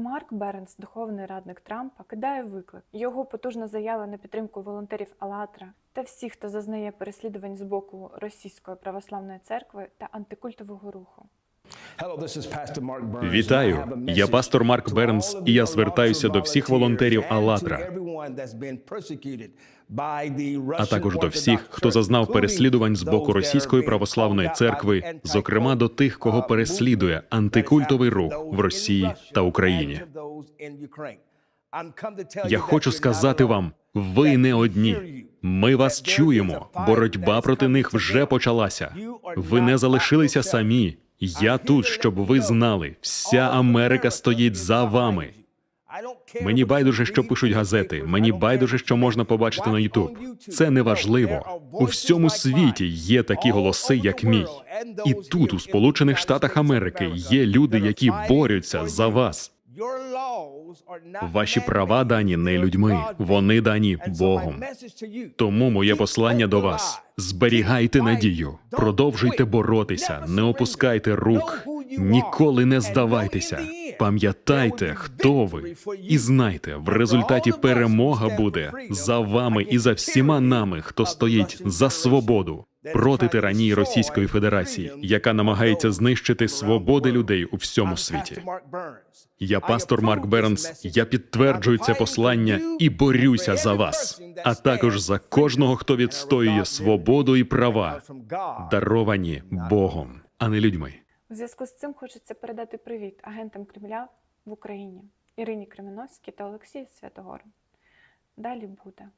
Марк Бернс, духовний радник Трампа, кидає виклик. Його потужна заява на підтримку волонтерів Алатра та всіх, хто зазнає переслідувань з боку російської православної церкви та антикультового руху. Вітаю, я пастор Марк Бернс, і я звертаюся до всіх волонтерів Алатра, а також до всіх, хто зазнав переслідувань з боку російської православної церкви, зокрема до тих, кого переслідує антикультовий рух в Росії та Україні. Я хочу сказати вам, ви не одні. Ми вас чуємо. Боротьба проти них вже почалася. Ви не залишилися самі. Я тут, щоб ви знали, вся Америка стоїть за вами. Мені байдуже, що пишуть газети. Мені байдуже, що можна побачити на Ютуб. Це не важливо. У всьому світі є такі голоси, як мій. І тут, у Сполучених Штатах Америки, є люди, які борються за вас. Ваші права дані не людьми, вони дані Богом. Тому моє послання до вас: зберігайте надію, продовжуйте боротися, не опускайте рук, ніколи не здавайтеся. Пам'ятайте, хто ви, і знайте, в результаті перемога буде за вами і за всіма нами, хто стоїть за свободу проти тиранії Російської Федерації, яка намагається знищити свободи людей у всьому світі. Я пастор Марк Бернс. Я підтверджую це послання і борюся за вас, а також за кожного, хто відстоює свободу і права, даровані Богом, а не людьми. У зв'язку з цим хочеться передати привіт агентам Кремля в Україні Ірині Кременовській та Олексію Святогору. Далі буде.